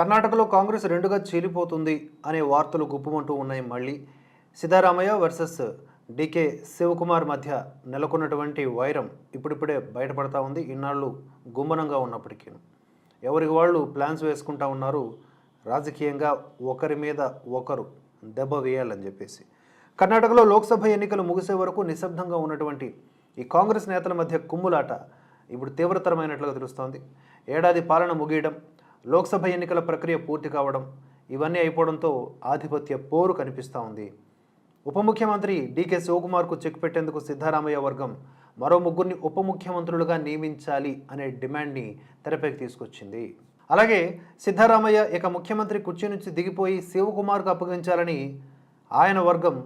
కర్ణాటకలో కాంగ్రెస్ రెండుగా చీలిపోతుంది అనే వార్తలు గుప్పమంటూ ఉన్నాయి మళ్ళీ. సిద్ధారామయ్య వర్సెస్ డికే శివకుమార్ మధ్య నెలకొన్నటువంటి వైరం ఇప్పుడిప్పుడే బయటపడతా ఉంది. ఇన్నాళ్ళు గుమ్మనంగా ఉన్నప్పటికీ ఎవరికి వాళ్ళు ప్లాన్స్ వేసుకుంటా ఉన్నారు? రాజకీయంగా ఒకరి మీద ఒకరు దెబ్బ వేయాలని చెప్పేసి. కర్ణాటకలో లోక్సభ ఎన్నికలు ముగిసే వరకు నిశ్శబ్దంగా ఉన్నటువంటి ఈ కాంగ్రెస్ నేతల మధ్య కుమ్ములాట ఇప్పుడు తీవ్రతరమైనట్లుగా తెలుస్తోంది. ఏడాది పాలన ముగియడం లోక్సభ ఎన్నికల ప్రక్రియ పూర్తి కావడం ఇవన్నీ అయిపోవడంతో ఆధిపత్య పోరు కనిపిస్తూ ఉంది. ఉప ముఖ్యమంత్రి డీకే శివకుమార్కు చెక్ పెట్టేందుకు సిద్ధారామయ్య వర్గం మరో ముగ్గురిని ఉప ముఖ్యమంత్రులుగా నియమించాలి అనే డిమాండ్ని తెరపైకి తీసుకొచ్చింది. అలాగే సిద్ధారామయ్య ఇక ముఖ్యమంత్రి కుర్చీ నుంచి దిగిపోయి శివకుమార్కు అప్పగించాలని ఆయన వర్గం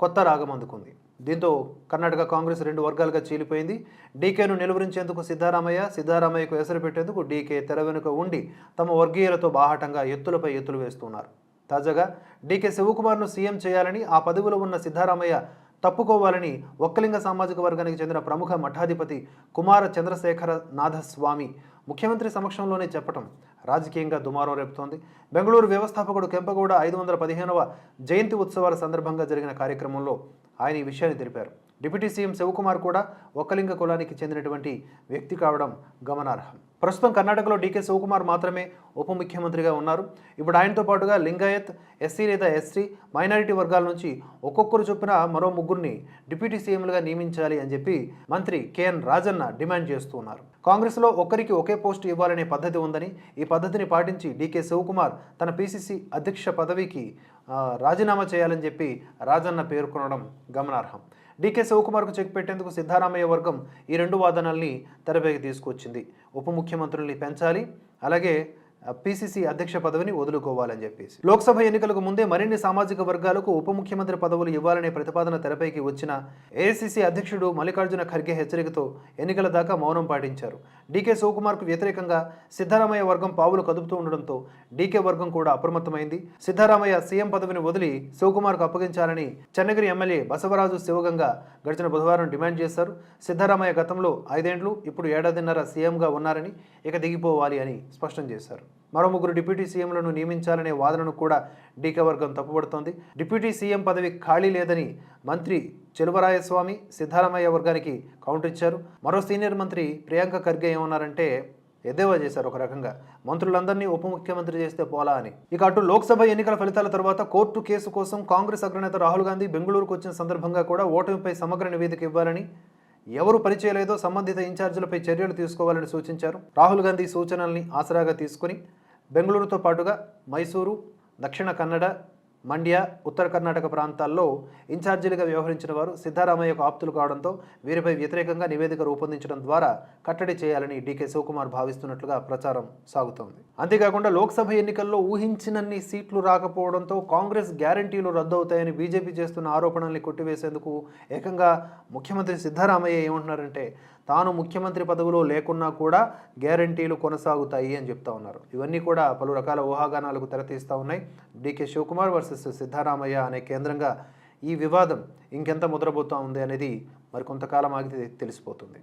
కొత్త రాగం అందుకుంది. దీంతో కర్ణాటక కాంగ్రెస్ రెండు వర్గాలుగా చీలిపోయింది. డీకేను నిలువరించేందుకు సిద్ధారామయ్య సిద్ధారామయ్యకు ఎసరు పెట్టేందుకు డీకే తెర వెనుక ఉండి తమ వర్గీయులతో బాహాటంగా ఎత్తులపై ఎత్తులు వేస్తున్నారు. తాజాగా డీకే శివకుమార్ను సీఎం చేయాలని ఆ పదవిలో ఉన్న సిద్ధారామయ్య తప్పుకోవాలని ఒక్కలింగ సామాజిక వర్గానికి చెందిన ప్రముఖ మఠాధిపతి కుమార చంద్రశేఖర నాథస్వామి ముఖ్యమంత్రి సమక్షంలోనే చెప్పటం రాజకీయంగా దుమారం రేపుతోంది. బెంగళూరు వ్యవస్థాపకుడు కెంపగౌడ ఐదు వందల పదిహేనవ జయంతి ఉత్సవాల సందర్భంగా జరిగిన కార్యక్రమంలో ఆయన ఈ విషయాన్ని తెలిపారు. డిప్యూటీ సీఎం శివకుమార్ కూడా ఒక్కలింగ కులానికి చెందినటువంటి వ్యక్తి కావడం గమనార్హం. ప్రస్తుతం కర్ణాటకలో డీకే శివకుమార్ మాత్రమే ఉప ముఖ్యమంత్రిగా ఉన్నారు. ఇప్పుడు ఆయనతో పాటుగా లింగాయత్ ఎస్సీ లేదా ఎస్టీ మైనారిటీ వర్గాల నుంచి ఒక్కొక్కరు చొప్పున మరో ముగ్గురిని డిప్యూటీ సీఎంలుగా నియమించాలి అని చెప్పి మంత్రి కెఎన్ రాజన్న డిమాండ్ చేస్తూ ఉన్నారు. కాంగ్రెస్లో ఒక్కరికి ఒకే పోస్టు ఇవ్వాలనే పద్ధతి ఉందని ఈ పద్ధతిని పాటించి డీకే శివకుమార్ తన పీసీసీ అధ్యక్ష పదవికి రాజీనామా చేయాలని చెప్పి రాజన్న పేర్కొనడం గమనార్హం. డీకే శివకుమార్కు చెక్ పెట్టేందుకు సిద్ధారామయ్య వర్గం ఈ రెండు వాదనల్ని తెరపైకి తీసుకొచ్చింది. ఉప ముఖ్యమంత్రుల్ని పెంచాలి అలాగే పీసీసీ అధ్యక్ష పదవిని వదులుకోవాలని చెప్పేసి. లోక్సభ ఎన్నికలకు ముందే మరిన్ని సామాజిక వర్గాలకు ఉప ముఖ్యమంత్రి పదవులు ఇవ్వాలనే ప్రతిపాదన తెరపైకి వచ్చిన ఏఐసీసీ అధ్యక్షుడు మల్లికార్జున ఖర్గే హెచ్చరికతో ఎన్నికల దాకా మౌనం పాటించారు. డీకే శివకుమార్కు వ్యతిరేకంగా సిద్ధరామయ్య వర్గం పావులు కదుపుతూ ఉండడంతో డీకే వర్గం కూడా అప్రమత్తమైంది. సిద్ధరామయ్య సీఎం పదవిని వదిలి శివకుమార్కు అప్పగించాలని చెన్నగిరి ఎమ్మెల్యే బసవరాజు శివగంగ గడిచిన బుధవారం డిమాండ్ చేశారు. సిద్ధరామయ్య గతంలో ఐదేండ్లు ఇప్పుడు ఏడాదిన్నర సీఎంగా ఉన్నారని ఇక దిగిపోవాలి అని స్పష్టం చేశారు. మరో ముగ్గురు డిప్యూటీ సీఎంలను నియమించాలనే వాదనను కూడా డీకే వర్గం తప్పుపడుతోంది డిప్యూటీ సీఎం పదవి ఖాళీ లేదని మంత్రి చెలువరాయస్వామి సిద్ధారామయ్య వర్గానికి కౌంటర్ ఇచ్చారు. మరో సీనియర్ మంత్రి ప్రియాంక ఖర్గే ఏమన్నారంటే ఎద్దేవా చేశారు ఒక రకంగా. మంత్రులందరినీ ఉప ముఖ్యమంత్రి చేస్తే పోలా అని. ఇక అటు లోక్సభ ఎన్నికల ఫలితాల తర్వాత కోర్టు కేసు కోసం కాంగ్రెస్ అగ్రనేత రాహుల్ గాంధీ బెంగళూరుకు వచ్చిన సందర్భంగా కూడా ఓటమిపై సమగ్ర నివేదిక ఇవ్వాలని ఎవరు పరిచయలేదో సంబంధిత ఇన్ఛార్జీలపై చర్యలు తీసుకోవాలని సూచించారు. రాహుల్ గాంధీ సూచనల్ని ఆసరాగా తీసుకుని బెంగళూరుతో పాటుగా మైసూరు దక్షిణ కన్నడ మండ్య ఉత్తర కర్ణాటక ప్రాంతాల్లో ఇన్ఛార్జీలుగా వ్యవహరించిన వారు సిద్ధారామయ్యకు ఆప్తులు కావడంతో వీరిపై వ్యతిరేకంగా నివేదిక రూపొందించడం ద్వారా కట్టడి చేయాలని డీకే శివకుమార్ భావిస్తున్నట్లుగా ప్రచారం సాగుతోంది. అంతేకాకుండా లోక్సభ ఎన్నికల్లో ఊహించినన్ని సీట్లు రాకపోవడంతో కాంగ్రెస్ గ్యారంటీలు రద్దవుతాయని బీజేపీ చేస్తున్న ఆరోపణల్ని కొట్టివేసేందుకు ఏకంగా ముఖ్యమంత్రి సిద్ధారామయ్య ఏమంటున్నారంటే తాను ముఖ్యమంత్రి పదవిలో లేకున్నా కూడా గ్యారంటీలు కొనసాగుతాయి అని చెప్తా ఉన్నారు. ఇవన్నీ కూడా పలు రకాల ఊహాగానాలకు తెరతీస్తూ ఉన్నాయి. డీకే శివకుమార్ వర్సెస్ సిద్ధారామయ్య అనే కేంద్రంగా ఈ వివాదం ఇంకెంత ముద్రపోతూ ఉంది అనేది మరి కొంతకాలం ఆగితే తెలిసిపోతుంది.